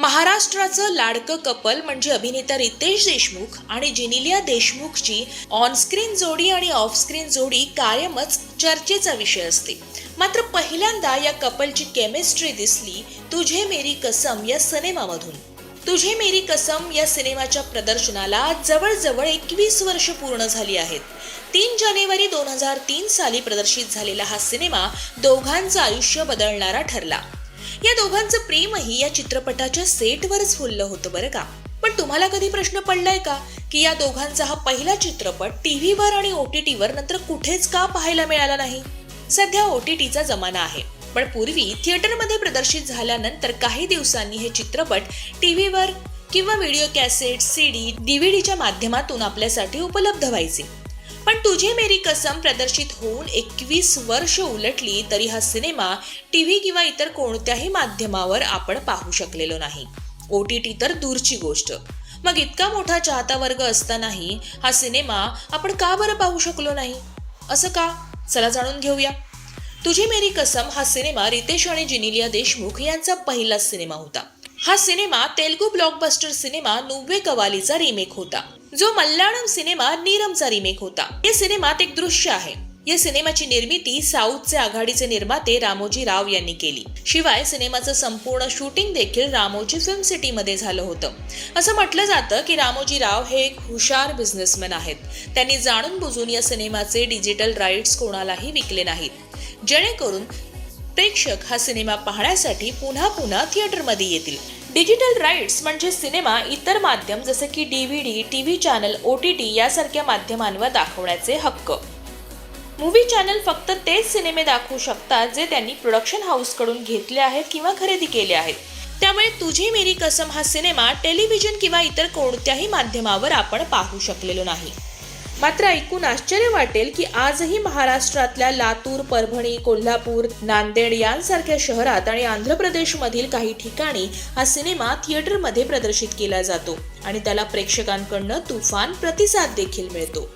महाराष्ट्राचं लाडकं कपल म्हणजे अभिनेता रितेश देशमुख आणि जिनिलिया देशमुखची ऑनस्क्रीन जोडी आणि ऑफस्क्रीन जोडी कायमच चर्चेचा विषय असते. मात्र पहिल्यांदा या कपलची केमिस्ट्री दिसली तुझे मेरी कसम या सिनेमामधून. तुझे मेरी कसम या सिनेमाच्या प्रदर्शनाला जवळजवळ एकवीस वर्ष पूर्ण झाली आहेत. तीन जानेवारी दोन हजार तीन साली प्रदर्शित झालेला हा सिनेमा दोघांचं आयुष्य बदलणारा ठरला. या दोघांचं प्रेमही या चित्रपटाच्या सेटवरच फुललं होतं बरं का? पण तुम्हाला कधी प्रश्न पडलाय का? की या दोघांचा हा पहिला चित्रपट टीव्हीवर आणि ओ टी टीवर नंतर कुठेच का पाहायला मिळाला नाही? सध्या ओ टी टीचा जमाना आहे. पण पूर्वी थिएटरमध्ये प्रदर्शित झाल्यानंतर काही दिवसांनी हे चित्रपट टीव्हीवर किंवा व्हिडिओ कॅसेट सीडी डीव्हीडीच्या माध्यमातून आपल्यासाठी उपलब्ध व्हायचे. पण तुझे मेरी कसम प्रदर्शित होऊन एकवीस वर्ष उलटली तरी हा सिनेमा टी व्ही किंवा इतर कोणत्याही माध्यमावर आपण पाहू शकलेलो नाही. ओ टी टी तर दूरची गोष्ट. मग इतका मोठा चाहता वर्ग असतानाही हा सिनेमा आपण का बरं पाहू शकलो नाही? असं का? चला जाणून घेऊया. तुझी मेरी कसम हा सिनेमा रितेश आणि जिनिलिया देशमुख यांचा पहिलाच सिनेमा होता. हा cinema Telugu blockbuster cinema Nuvve कवालीचा remake होता. जो मल्याळम सिनेमा नीरमचा रिमेक होता. या सिनेमात एक दृश्य आहे. या सिनेमाची निर्मिती साऊथचे आघाडीचे निर्माते रामोजी राव यांनी केली. शिवाय सिनेमाचं संपूर्ण शूटिंग देखील रामोजी फिल्म सिटीमध्ये झालं होतं. असं म्हटलं जातं की रामोजी राव हे एक हुशार बिझनेसमॅन आहेत. त्यांनी जाणून बुजून या सिनेमाचे डिजिटल राईट्स कोणालाही विकले नाहीत. जेणेकरून प्रेक्षक हा सिनेमा पाहण्यासाठी पुन्हा पुन्हा थिएटरमध्ये येतील. डिजिटल राईट्स म्हणजे सिनेमा इतर माध्यम जसे की D V D T V channel O T T यासारख्या माध्यमांवर दाखवण्याचे हक्क. मूव्ही चॅनल फक्त तेच सिनेमे दाखवू शकतात जे त्यांनी प्रोडक्शन हाऊसकडून घेतले आहेत किंवा खरेदी केले आहेत. त्यामुळे तुझी मेरी कसम हा सिनेमा टेलिव्हिजन किंवा इतर कोणत्याही माध्यमावर आपण पाहू शकलेलो नाही. मात्र ऐकून आश्चर्य वाटेल की आजही महाराष्ट्रातल्या लातूर परभणी कोल्हापूर नांदेड यांसारख्या शहरात आणि आंध्र प्रदेशमधील काही ठिकाणी हा सिनेमा थिएटरमध्ये प्रदर्शित केला जातो आणि त्याला प्रेक्षकांकडनं तुफान प्रतिसाद देखील मिळतो.